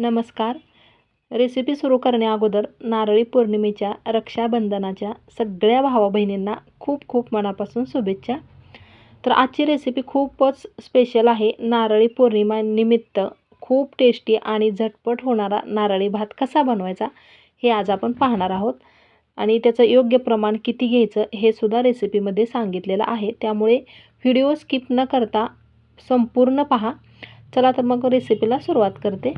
नमस्कार. रेसिपी सुरू करण्याअगोदर नारळी पौर्णिमेच्या रक्षाबंधनाच्या सगळ्या भावा बहिणींना खूप खूप मनापासून शुभेच्छा. तर आजची रेसिपी खूपच स्पेशल आहे. नारळी पौर्णिमानिमित्त खूप टेस्टी आणि झटपट होणारा नारळी भात कसा बनवायचा हे आज आपण पाहणार आहोत. आणि त्याचं योग्य प्रमाण किती घ्यायचं हे सुद्धा रेसिपीमध्ये सांगितलेलं आहे. त्यामुळे व्हिडिओ स्किप न करता संपूर्ण पहा. चला तर मग रेसिपीला सुरुवात करते.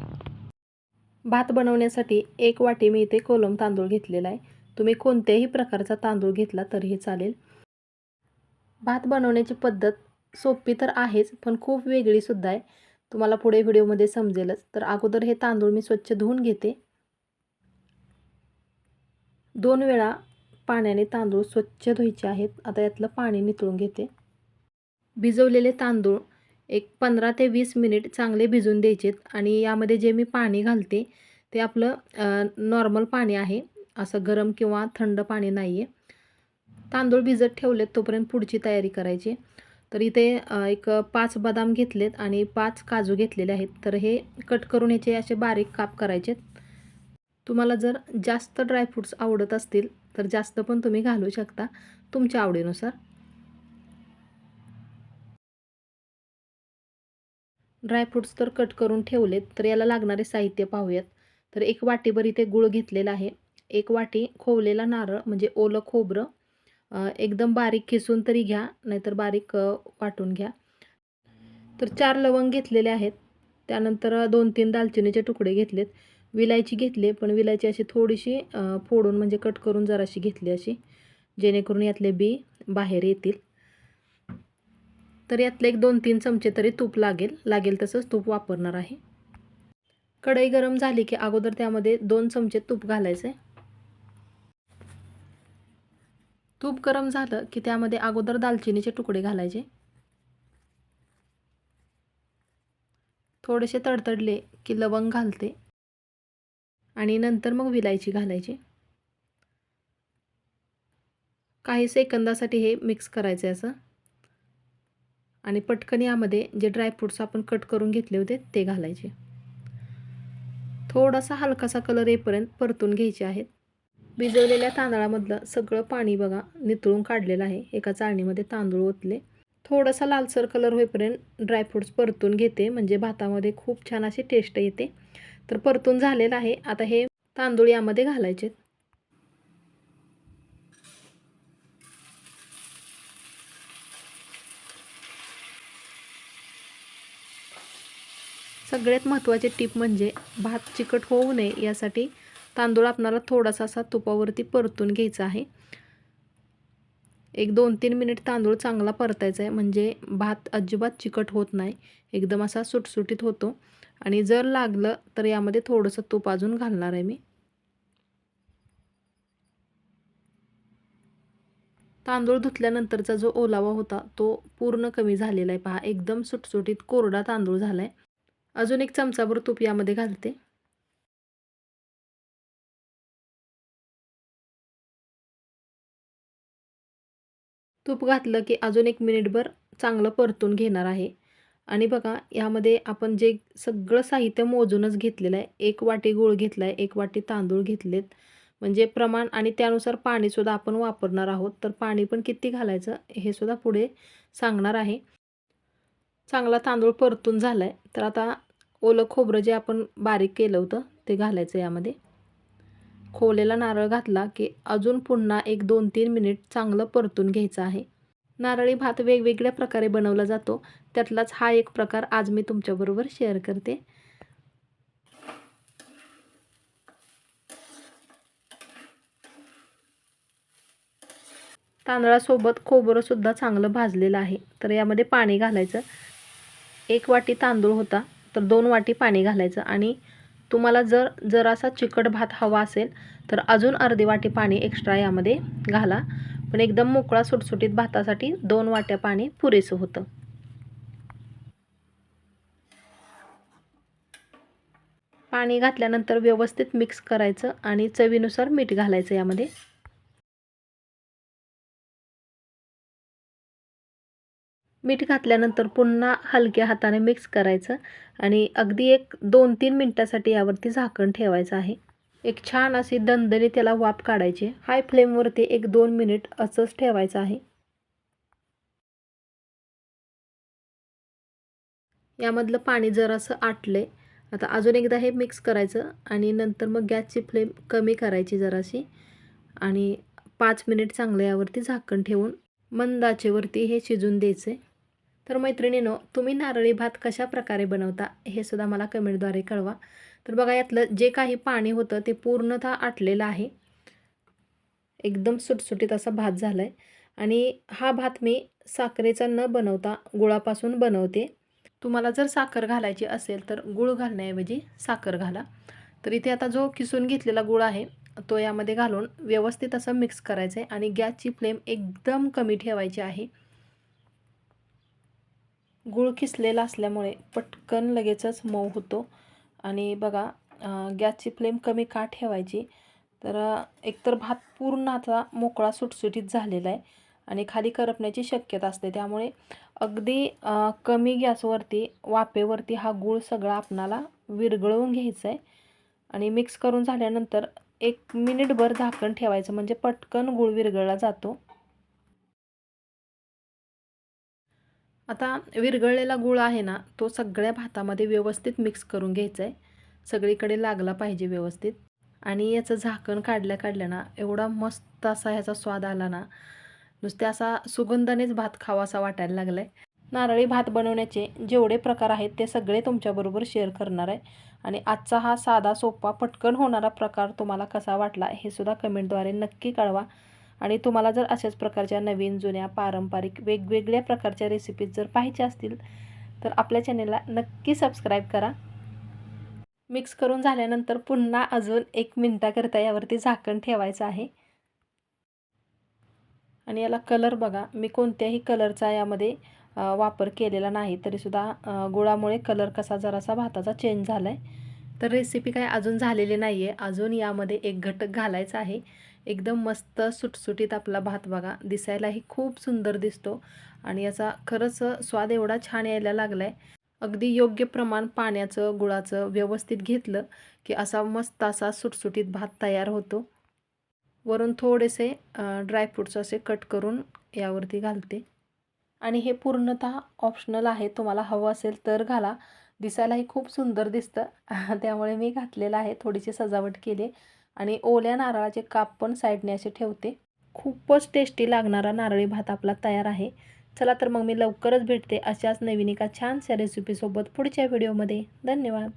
भात बनवण्यासाठी एक वाटी मी इथे कोलम तांदूळ घेतलेला आहे. तुम्ही कोणत्याही प्रकारचा तांदूळ घेतला तरीही चालेल. भात बनवण्याची पद्धत सोपी तर आहेच पण खूप वेगळीसुद्धा आहे. तुम्हाला पुढे व्हिडिओमध्ये समजेलच. तर अगोदर हे तांदूळ मी स्वच्छ धुवून घेते. दोन वेळा पाण्याने तांदूळ स्वच्छ धुवायचे आहेत. आता यातलं पाणी नितळून घेते. भिजवलेले तांदूळ एक पंधरा ते वीस मिनिट चांगले भिजून द्यायचेत आणि यामध्ये जे मी पाणी घालते ते आपलं नॉर्मल पाणी आहे. असं गरम किंवा थंड पाणी नाही आहे तांदूळ भिजत ठेवलेत तोपर्यंत पुढची तयारी करायची. तर इथे एक पाच बदाम घेतलेत आणि पाच काजू घेतलेले आहेत. तर हे कट करून याचे असे बारीक काप करायचेत. तुम्हाला जर जास्त ड्रायफ्रूट्स आवडत असतील तर जास्त पण तुम्ही घालू शकता तुमच्या आवडीनुसार. ड्रायफ्रूट्स तर कट करून ठेवलेत तर याला लागणारे साहित्य पाहूयात. तर एक वाटीभर इथे गुळ घेतलेला आहे. एक वाटी खोवलेला नारळ म्हणजे ओलं खोबरं एकदम बारीक खिसून तरी घ्या नाहीतर बारीक वाटून घ्या. तर चार लवंग घेतलेले आहेत. त्यानंतर दोन तीन दालचिनीचे तुकडे घेतलेत. विलायची घेतली पण विलायची अशी थोडीशी फोडून म्हणजे कट करून जराशी घेतली अशी जेणेकरून यातले बी बाहेर येतील. तर यातले एक दोन तीन चमचे तरी तूप लागेल. लागेल तसंच तूप वापरणार आहे. कढई गरम झाली की अगोदर त्यामध्ये दोन चमचे तूप घालायचं. आहे तूप गरम झालं की त्यामध्ये अगोदर दालचिनीचे तुकडे घालायचे. थोडेसे तडतडले की लवंग घालते. आणि नंतर मग विलायची घालायची. काही सेकंदासाठी हे मिक्स करायचे असं. आणि पटकन यामध्ये जे ड्रायफ्रूट्स आपण कट करून घेतले होते ते घालायचे. थोडासा हलकासा कलर येईपर्यंत परतून घ्यायचे आहेत. भिजवलेल्या तांदळामधलं सगळं पाणी बघा नितळून काढलेलं आहे. एका चाळणीमध्ये तांदूळ ओतले. थोडासा लालसर कलर होईपर्यंत ड्रायफ्रूट्स परतून घेते. म्हणजे भातामध्ये खूप छान अशी टेस्ट येते. तर परतून झालेलं आहे. आता हे तांदूळ यामध्ये घालायचे सगळ्यात महत्त्वाची टीप म्हणजे भात चिकट होऊ नये यासाठी तांदूळ आपणाला थोडासा असा तुपावरती परतून घ्यायचा आहे. एक दोन तीन मिनिट तांदूळ चांगला परतायचा आहे. म्हणजे भात अजिबात चिकट होत नाही. एकदम असा सुटसुटीत होतो. आणि जर लागलं तर यामध्ये थोडंसं तूप अजून घालणार आहे मी. तांदूळ धुतल्यानंतरचा जो ओलावा होता तो पूर्ण कमी झालेला आहे. पहा एकदम सुटसुटीत कोरडा तांदूळ झाला आहे अजून एक चमचाभर तूप यामध्ये घालते. तूप घातलं की अजून एक मिनिटभर चांगलं परतून घेणार आहे. आणि बघा यामध्ये आपण जे सगळं साहित्य मोजूनच घेतलेलं आहे. एक वाटी गूळ घेतला आहे एक वाटी तांदूळ घेतलेत. म्हणजे प्रमाण आणि त्यानुसार पाणीसुद्धा आपण वापरणार आहोत. तर पाणी पण किती घालायचं हे सुद्धा पुढे सांगणार आहे. चांगला तांदूळ परतून झाला आहे तर आता ओलं खोबरं जे आपण बारीक केलं होतं ते घालायचं यामध्ये. खोवलेला नारळ घातला की अजून पुन्हा एक दोन तीन मिनिट चांगलं परतून घ्यायचं आहे. नारळी भात वेगवेगळ्या प्रकारे बनवला जातो. त्यातलाच हा एक प्रकार आज मी तुमच्याबरोबर शेअर करते. तांदळासोबत खोबरंसुद्धा चांगलं भाजलेलं आहे. तर यामध्ये पाणी घालायचं. एक वाटी तांदूळ होता तर दोन वाटी पाणी घालायचं आणि तुम्हाला जर जरासा चिकट भात हवा असेल तर अजून अर्धी वाटी पाणी एक्स्ट्रा यामध्ये घाला. पण एकदम मोकळा सुटसुटीत भातासाठी दोन वाट्या पाणी पुरेसं होतं. पाणी घातल्यानंतर व्यवस्थित मिक्स करायचं आणि चवीनुसार मीठ घालायचं यामध्ये. मीठ घातल्यानंतर पुन्हा हलक्या हाताने मिक्स करायचं आणि अगदी एक दोन तीन मिनटासाठी यावरती झाकण ठेवायचं आहे. एक छान अशी दणदणी त्याला वाफ काढायची. हाय फ्लेमवरती एक दोन मिनिट असंच ठेवायचं आहे. यामधलं पाणी जरासं आटले. आता अजून एकदा हे मिक्स करायचं आणि नंतर मग गॅसची फ्लेम कमी करायची जराशी. आणि पाच मिनिट चांगलं यावरती झाकण ठेवून मंदाचेवरती हे शिजून द्यायचे. तर मैत्रिणीनो तुम्ही नारळी भात कशा प्रकारे बनवता हे सुद्धा मला कमेंटद्वारे कळवा. तर बघा यातलं जे काही पाणी होतं ते पूर्णतः आटलेलं आहे. एकदम सुटसुटीत असा भात झाला आहे आणि हा भात मी साखरेचा न बनवता गुळापासून बनवते. तुम्हाला जर साखर घालायची असेल तर गुळ घालण्याऐवजी साखर घाला. तर इथे आता जो किसून घेतलेला गुळ आहे तो यामध्ये घालून व्यवस्थित असं मिक्स करायचं आहे आणि गॅसची फ्लेम एकदम कमी ठेवायची आहे. गूळ खिसलेला असल्यामुळे पटकन लगेचच मऊ होतो. आणि बघा गॅसची फ्लेम कमी का ठेवायची? तर एकतर भात पूर्ण आता मोकळा सुटसुटीत झालेला आहे आणि खाली करपण्याची शक्यता असते. त्यामुळे अगदी कमी गॅसवरती वाफेवरती हा गूळ सगळा आपणाला विरघळवून घ्यायचा आहे. आणि मिक्स करून झाल्यानंतर एक मिनिटभर झाकण ठेवायचं म्हणजे पटकन गूळ विरघळला जातो. आता विरघळलेला गूळ आहे ना तो सगळ्या भातामध्ये व्यवस्थित मिक्स करून घ्यायचा आहे सगळीकडे लागला पाहिजे व्यवस्थित. आणि याचं झाकण काढल्या काढल्या ना एवढा मस्त असा ह्याचा स्वाद आला ना नुसते असा सुगंधानेच भात खावा असा वाटायला लागला आहे नारळी भात बनवण्याचे जेवढे प्रकार आहेत ते सगळे तुमच्याबरोबर शेअर करणार आहे. आणि आजचा हा साधा सोपा पटकन होणारा प्रकार तुम्हाला कसा वाटला हे सुद्धा कमेंटद्वारे नक्की कळवा. आणि तुम्हाला जर अशाच प्रकारच्या नवीन जुन्या पारंपरिक वेगवेगळ्या प्रकारच्या रेसिपीज जर पाहिजे असतील तर आपल्या चॅनेलला नक्की सबस्क्राईब करा. मिक्स करून झाल्यानंतर पुन्हा अजून एक मिनटाकरता यावरती झाकण ठेवायचं आहे. आणि याला कलर बघा मी कोणत्याही कलरचा यामध्ये वापर केलेला नाही तरीसुद्धा गुळामुळे कलर कसा जरासा भाताचा चेंज झाला आहे तर रेसिपी काय अजून झालेली नाही आहे अजून यामध्ये एक घटक घालायचा आहे. एकदम मस्त सुटसुटीत आपला भात बघा. दिसायलाही खूप सुंदर दिसतो आणि याचा खरंच स्वाद एवढा छान यायला लागला आहे अगदी योग्य प्रमाण पाण्याचं गुळाचं व्यवस्थित घेतलं की असा मस्त असा सुटसुटीत भात तयार होतो. वरून थोडेसे ड्रायफ्रूट्स असे कट करून यावरती घालते. आणि हे पूर्णतः ऑप्शनल आहे. तुम्हाला हवं असेल तर घाला. दिसायलाही खूप सुंदर दिसतं. त्यामुळे मी घातलेलं आहे. थोडीशी सजावट केली आणि ओल्या नारळाचे काप पण साईडने असे ठेवते. खूपच टेस्टी लागणारा नारळी भात आपला तयार आहे. चला तर मग मी लवकरच भेटते अशाच नवीन एका छानशा रेसिपीसोबत पुढच्या व्हिडिओमध्ये धन्यवाद.